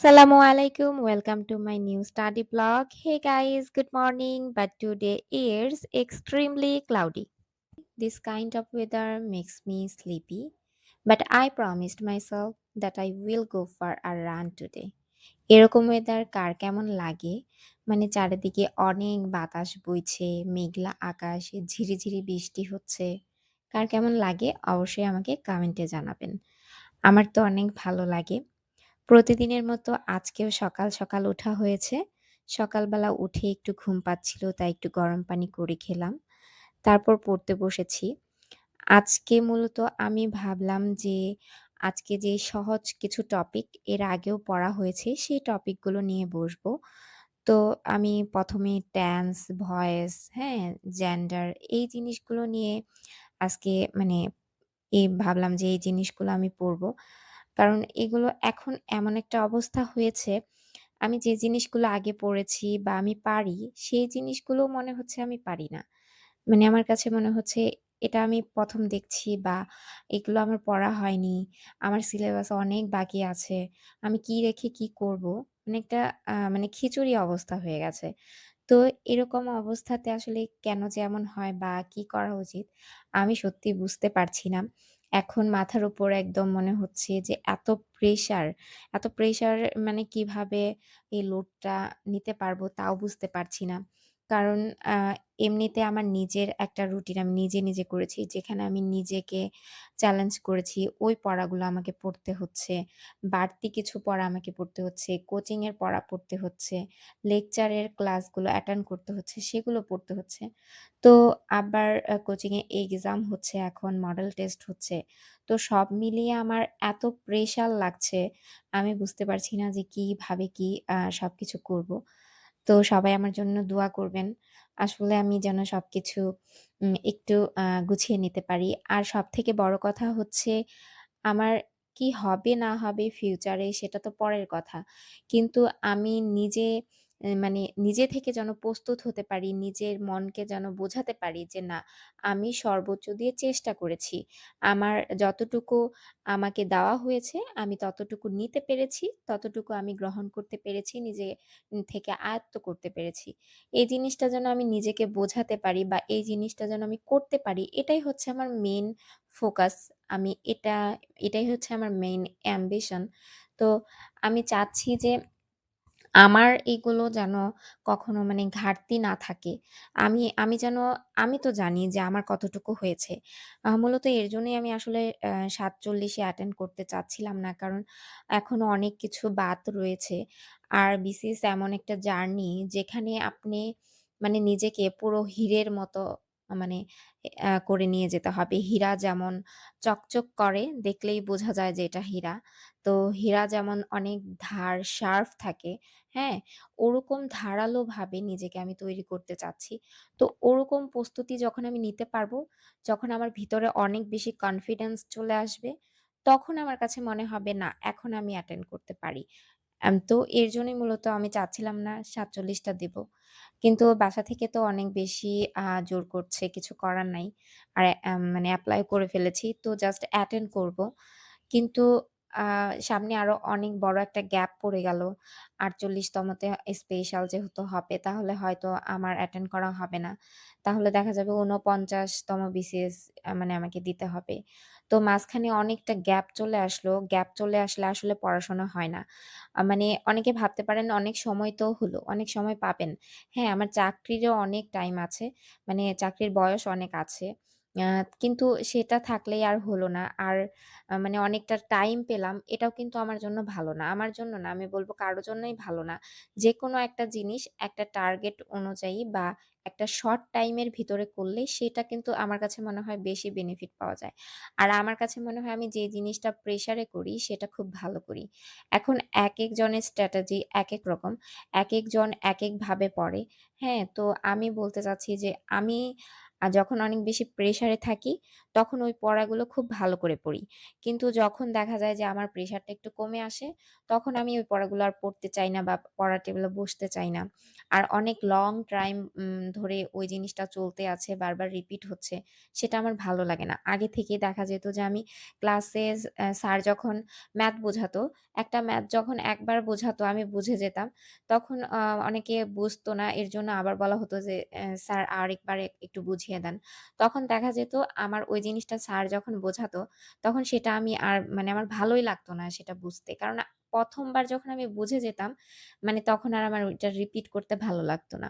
Assalamu alaikum. Welcome to my new study blog. Hey guys, good morning. But today is extremely cloudy. This kind of weather makes me sleepy. But I promised myself that I will go for a run today. এরকম weather কার কেমন লাগে? মানে চারিদিকে অনেক বাতাস বইছে, মেঘলা আকাশ, ঝিরিঝিরি বৃষ্টি হচ্ছে। কার কেমন লাগে অবশ্যই আমাকে কমেন্টে জানাবেন। আমার তো অনেক ভালো লাগে। প্রতিদিনের মতো আজকেও সকাল, সকাল ওঠা হয়েছে। সকালবেলা উঠে একটু ঘুম পাচ্ছিল তাই একটু গরম পানি করে খেলাম। তারপর পড়তে বসেছি। আজকে মূলত আমি ভাবলাম যে আজকে যে সহজ কিছু টপিক এর আগেও পড়া হয়েছে সেই টপিকগুলো নিয়ে বসবো। তো আমি ১ম এ টেন্স, ভয়েস, হ্যাঁ? জেন্ডার এই জিনিসগুলো নিয়ে আজকে মানে এই ভাবলাম যে এই জিনিসগুলো আমি পড়ব। কারণ এগুলো এখন এমন একটা অবস্থা হয়েছে, আমি যে জিনিসগুলো আগে পড়েছি বা আমি পারি, সেই জিনিসগুলো মনে হচ্ছে আমি পারি না। মানে আমার কাছে মনে হচ্ছে এটা আমি প্রথম দেখছি বা এগুলো আমার পড়া হয়নি। আমার সিলেবাস অনেক বাকি আছে। আমি কি রেখে কি করব? মানে একটা মানে খিচুড়ি অবস্থা হয়ে গেছে। তো এরকম অবস্থাতে আসলে কেন যে এমন হয় বা কি করা উচিত? আমি সত্যিই বুঝতে পারছি না। এখন মাথার উপর একদম মনে হচ্ছে যে এত প্রেশার, এত প্রেশার মানে কীভাবে এই লোডটা নিতে পারব তাও বুঝতে পারছি না। কারণ এমনিতে আমার নিজের একটা রুটিন আমি নিজে, নিজে করেছি। যেখানে আমি নিজেকে চ্যালেঞ্জ করেছি ওই পড়াগুলো আমাকে পড়তে হচ্ছে। বাড়তি কিছু পড়া আমাকে পড়তে হচ্ছে। কোচিং এর পড়া পড়তে হচ্ছে। লেকচারের ক্লাসগুলো অ্যাটেন্ড করতে হচ্ছে, সেগুলো পড়তে হচ্ছে। তো আবার আ কোচিং এ এক্সাম হচ্ছে এখন, মডেল টেস্ট হচ্ছে। তো সব মিলিয়ে আমার এত প্রেশার লাগছে, আমি বুঝতে পারছি না যে কীভাবে কি আ সবকিছু করব। তো সবাই আমার জন্য দোয়া করবেন। আসলে আমি যেন সবকিছু, উম, একটু গুছিয়ে নিতে পারি। আর সব থেকে বড় কথা হচ্ছে, আমার কি হবে না হবে ফিউচারে সেটা তো পরের কথা। কিন্তু আমি নিজে মানে নিজে থেকে যেন প্রস্তুত হতে পারি, নিজের মনকে যেন বোঝাতে পারি যে না আমি সর্বোচ্চ দিয়ে চেষ্টা করেছি। আমার যতটুকু আমাকে দেওয়া হয়েছে আমি ততটুকু নিতে পেরেছি, ততটুকু আমি গ্রহণ করতে পেরেছি, নিজে থেকে আয়ত্ত করতে পেরেছি। এই জিনিসটা যেন আমি নিজেকে বোঝাতে পারি বা এই জিনিসটা যেন আমি করতে পারি, এটাই হচ্ছে আমার মেন ফোকাস। আমি এটা এটাই হচ্ছে আমার মেইন অ্যাম্বিশন। তো আমি চাচ্ছি যে আমার এগুলো যেন কখনো মানে ঘাটতি না থাকে। আমি আমি যেন আমি তো জানি যে আমার কতটুকু হয়েছে। মূলত এর জন্যই আমি আসলে অ্যা ৪৭ এ অ্যাটেন্ড করতে চাচ্ছিলাম না। কারণ এখনও অনেক কিছু বাদ রয়েছে। আর বিসিএস এমন একটা জার্নি যেখানে আপনি মানে নিজেকে পুরো হীরের মতো মানে করে নিয়ে যেতে হবে। হীরা যেমন চকচক করে, দেখলেই বোঝা যায় যে এটা হীরা। তো হীরা যেমন অনেক ধার শার্প থাকে, হ্যাঁ? ওরকম ধারালোভাবে নিজেকে আমি তৈরি করতে চাচ্ছি। তো ওরকম প্রস্তুতি যখন আমি নিতে পারব, যখন আমার ভিতরে অনেক বেশি কনফিডেন্স চলে আসবে, তখন আমার কাছে মনে হবে না এখন আমি অ্যাটেন্ড করতে পারি। তো এর জন্যই মূলত আমি চাচ্ছিলাম না ৪৭ টা দিব। কিন্তু বাসা থেকে তো অনেক বেশি জোর করছে, কিছু করার নাই। আর মানে অ্যাপ্লাই করে ফেলেছি। তো জাস্ট অ্যাটেন্ড করব। কিন্তু সামনে আরও অনেক বড় একটা গ্যাপ পড়ে গেল। ৪৮ তমতে স্পেশাল যেহেতু হবে তাহলে হয়তো আমার অ্যাটেন্ড করা হবে না। তাহলে দেখা যাবে ৪৯ তম বিসিএস মানে আমাকে দিতে হবে। তো মাঝখানে অনেকটা গ্যাপ চলে আসলো। গ্যাপ চলে আসলে আসলে পড়াশোনা হয় না। মানে অনেকে ভাবতে পারেন অনেক সময় তো হলো, অনেক সময় পাবেন। হ্যাঁ, আমার চাকরিরও অনেক টাইম আছে। মানে চাকরির বয়স অনেক আছে। কিন্তু সেটা থাকলেই আর হলো না। আর মানে অনেকটা টাইম পেলাম, এটাও কিন্তু আমার জন্য ভালো না। আমার জন্য না, আমি বলব কারও জন্যই ভালো না। যেকোনো একটা জিনিস একটা টার্গেট অনুযায়ী বা একটা শর্ট টাইমের ভিতরে করলে সেটা কিন্তু আমার কাছে মনে হয় বেশি বেনিফিট পাওয়া যায়। আর আমার কাছে মনে হয় আমি যে জিনিসটা প্রেশারে করি সেটা খুব ভালো করি। এখন একেক জনের স্ট্র্যাটেজি একেক রকম। একেকজন একেকভাবে পড়ে। হ্যাঁ? তো আমি বলতে চাচ্ছি যে আমি আ যখন অনেক বেশি প্রেশারে থাকি তখন ওই পড়াগুলো খুব ভালো করে পড়ি। কিন্তু যখন দেখা যায় যে আমার প্রেশারটা একটু কমে আসে, তখন আমি ওই পড়াগুলো আর পড়তে চাই না বা পড়ার টেবিলে বসতে চাই না। আর অনেক লং টাইম ধরে ওই জিনিসটা চলতে আছে, বারবার রিপিট হচ্ছে, সেটা আমার ভালো লাগে না। আগে থেকেই দেখা যেত যে আমি ক্লাসে স্যার যখন ম্যাথ বোঝাতো, একটা ম্যাথ যখন একবার বোঝাতো আমি বুঝে যেতাম। তখন অনেকে বুঝতো না। এর জন্য আবার বলা হতো যে, "স্যার আরেকবার এ একটু বুঝিয়ে দেন।" তখন দেখা যেত আমার ওই জিনিসটা স্যার যখন বোঝাতো, তখন সেটা আমি আর মানে আমার ভালোই লাগতো না সেটা বুঝতে। কারণ প্রথমবার যখন আমি বুঝে যেতাম, মানে তখন আর আমার ওইটা রিপিট করতে ভালো লাগতো না।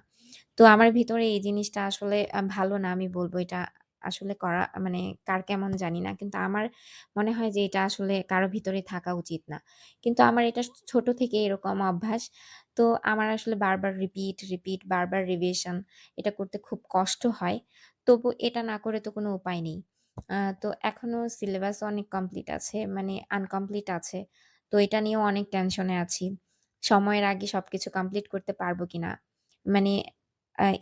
তো আমার ভিতরে এই জিনিসটা আসলে ভালো না আমি বলব এটা আসলে করা মানে কার কেমন জানি না। কিন্তু আমার মনে হয় যে এটা আসলে কারও ভিতরে থাকা উচিত না। কিন্তু আমার এটা ছোট থেকে এরকম অভ্যাস। তো আমার আসলে বারবার রিপিট, রিপিট বারবার রিভিশন এটা করতে খুব কষ্ট হয়। তবু এটা না করে তো কোনো উপায় নেই। তো এখনও সিলেবাস অনেক কমপ্লিট আছে, মানে আনকমপ্লিট আছে। তো এটা নিয়েও অনেক টেনশনে আছি। সময়ের আগে সবকিছু কমপ্লিট করতে পারব কিনা? মানে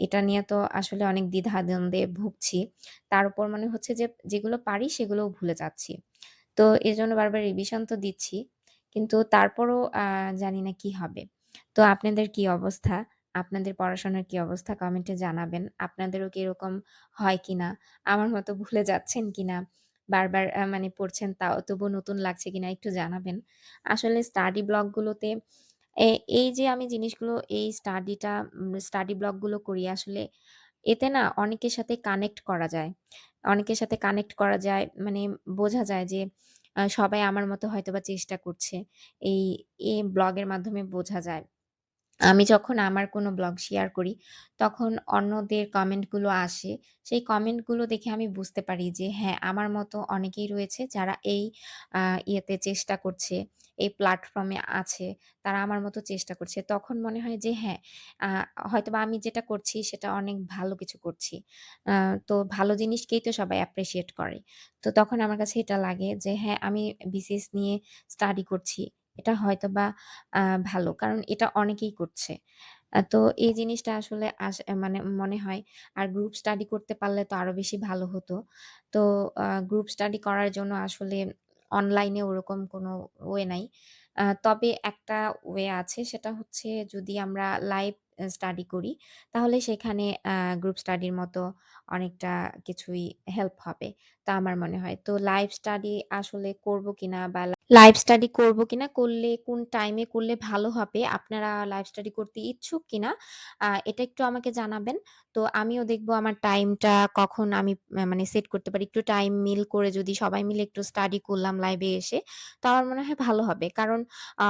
এটা নিয়ে তো আসলে অনেক দ্বিধা-দ্বন্দ্বে ভুগছি। তার উপর মনে হচ্ছে যে যেগুলো পারি সেগুলোও ভুলে যাচ্ছি। তো এজন্য বারবার রিভিশন তো দিচ্ছি। কিন্তু তারপরও জানি না কি হবে। তো আপনাদের কি অবস্থা? আপনাদের পড়াশোনার কি অবস্থা? কমেন্টে জানাবেন। আপনাদেরও কি এরকম হয় কিনা? আমার মতো ভুলে যাচ্ছেন কিনা? বারবার মানে পড়ছেন তাও তবুও নতুন লাগছে কিনা একটু জানাবেন। আসলে স্টাডি ব্লগ গুলোতে এ এই যে আমি জিনিসগুলো এই স্টাডিটা স্টাডি ব্লগগুলো করি আসলে এতে না অনেকের সাথে কানেক্ট করা যায়। অনেকের সাথে কানেক্ট করা যায় মানে বোঝা যায় যে সবাই আমার মতো হয়তোবা চেষ্টা করছে। এই, এই ব্লগের মাধ্যমে বোঝা যায়। আমি যখন আমার কোনো ব্লগ শেয়ার করি, তখন অন্যদের কমেন্টগুলো আসে। সেই কমেন্টগুলো দেখে আমি বুঝতে পারি যে হ্যাঁ, আমার মতো অনেকেই রয়েছে যারা এই ইয়েতে চেষ্টা করছে, এই প্ল্যাটফর্মে আছে। তারা আমার মতো চেষ্টা করছে। তখন মনে হয় যে হ্যাঁ, আ হয়তোবা আমি যেটা করছি সেটা অনেক ভালো কিছু করছি। তো ভালো জিনিসকেই তো সবাই অ্যাপ্রিশিয়েট করে। তো তখন আমার কাছে এটা লাগে যে হ্যাঁ, আমি বিসিএস নিয়ে স্টাডি করছি। এটা হয়তো বা ভালো। কারণ এটা অনেকেই করছে। তো এই জিনিসটা আসলে আস মানে মনে হয়। আর গ্রুপ স্টাডি করতে পারলে তো আরও বেশি ভালো হতো। তো গ্রুপ স্টাডি করার জন্য আসলে অনলাইনে ওরকম কোনো ওয়ে নাই। তবে একটা ওয়ে আছে, সেটা হচ্ছে যদি আমরা লাইভ স্টাডি করি তাহলে সেখানে গ্রুপ স্টাডির মতো অনেকটা কিছুই হেল্প হবে। তা আমার মনে হয়। তো লাইভ স্টাডি আসলে করব কিনা বা লাইভ স্টাডি করব কিনা, করলে কোন টাইমে করলে ভালো হবে? আপনারা লাইভ স্টাডি করতে ইচ্ছুক কিনা? এটা একটু আমাকে জানাবেন। তো আমিও দেখব আমার টাইমটা কখন আমি মানে সেট করতে পারি। একটু টাইম মিল করে যদি সবাই মিলে একটু স্টাডি করলাম লাইভে এসে, তো আমার মনে হয় ভালো হবে। কারণ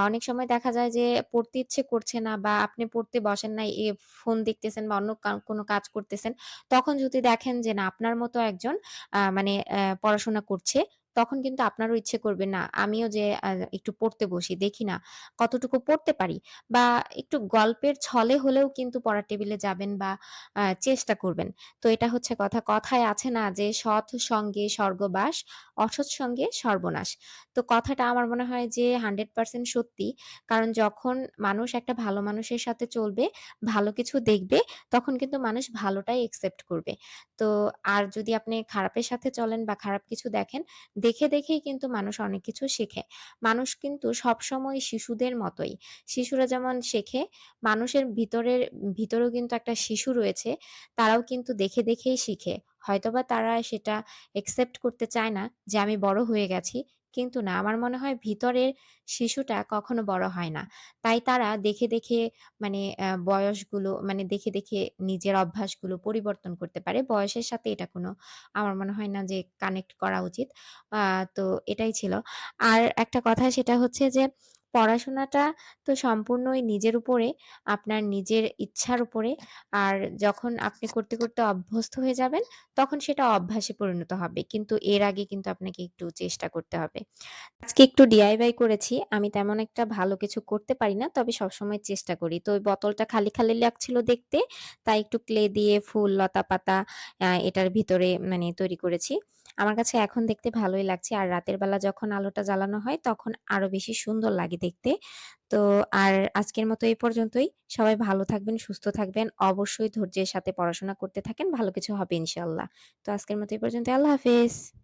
অনেক সময় দেখা যায় যে পড়তে ইচ্ছে করছে না বা আপনি পড়তে বসেন নাই, এ ফোন দেখতেছেন বা অন্য কোনো কাজ করতেছেন। তখন যদি দেখেন যে না আপনার মতো একজন মানে পড়াশোনা করছে, তখন কিন্তু আপনারও ইচ্ছে করবে, না আমিও যে একটু পড়তে বসি, দেখি না কতটুকু পড়তে পারি বা একটু গল্পের ছলে হলেও কিন্তু পড়ার টেবিলে যাবেন বা চেষ্টা করবেন। তো এটা হচ্ছে কথা। কথায় আছে না যে, "সৎ সঙ্গে স্বর্গবাস, অসৎ সঙ্গে সর্বনাশ।" তো কথাটা আমার মনে হয় যে 100% সত্যি। কারণ যখন মানুষ একটা ভালো মানুষের সাথে চলবে, ভালো কিছু দেখবে, তখন কিন্তু মানুষ ভালোটাই একসেপ্ট করবে। তো আর যদি আপনি খারাপের সাথে চলেন বা খারাপ কিছু দেখেন, দেখে, দেখেই কিন্তু মানুষ অনেক কিছু শেখে। মানুষ কিন্তু সবসময় শিশুদের মতোই। শিশুরা যেমন শেখে, মানুষের ভিতরের ভিতরেও কিন্তু একটা শিশু রয়েছে। তারাও কিন্তু দেখে, দেখেই শিখে। হয়তোবা তারা সেটা একসেপ্ট করতে চায় না যে আমি বড় হয়ে গেছি। কিন্তু না, আমার মনে হয় ভিতরের শিশুটা কখনো বড় হয় না। তাই তারা দেখে, দেখে মানে বয়সগুলো মানে দেখে, দেখে নিজের অভ্যাসগুলো পরিবর্তন করতে পারে। বয়সের সাথে এটা কোনো আমার মনে হয় না যে কানেক্ট করা উচিত। তো এটাই ছিল। আর একটা কথা সেটা হচ্ছে যে পড়াশোনাটা তো সম্পূর্ণই নিজের উপরে, আপনার নিজের ইচ্ছার উপরে। আর যখন আপনি করতে, করতে অভ্যস্ত হয়ে যাবেন, তখন সেটা অভ্যাসে পরিণত হবে। কিন্তু এর আগে কিন্তু আপনাকে একটু চেষ্টা করতে হবে। আজকে একটু DIY করেছি। আমি তেমন একটা ভালো কিছু করতে পারি না। তবে সবসময় চেষ্টা করি। তো ওই বোতলটা খালি, খালি লাগছিল দেখতে। তাই একটু ক্লে দিয়ে ফুল, লতা-পাতা এটার ভিতরে মানে তৈরি করেছি। আমার কাছে এখন দেখতে ভালোই লাগছে। আর রাতের বেলা যখন আলোটা জ্বালানো হয় তখন আরও বেশি সুন্দর লাগে দেখতে। তো আর আজকের মতো এই পর্যন্তই। সবাই ভালো থাকবেন, সুস্থ থাকবেন। অবশ্যই ধৈর্যের সাথে পড়াশোনা করতে থাকেন। ভালো কিছু হবে ইনশাল্লাহ তো আজকের মতো এই পর্যন্ত। আল্লাহ হাফেজ।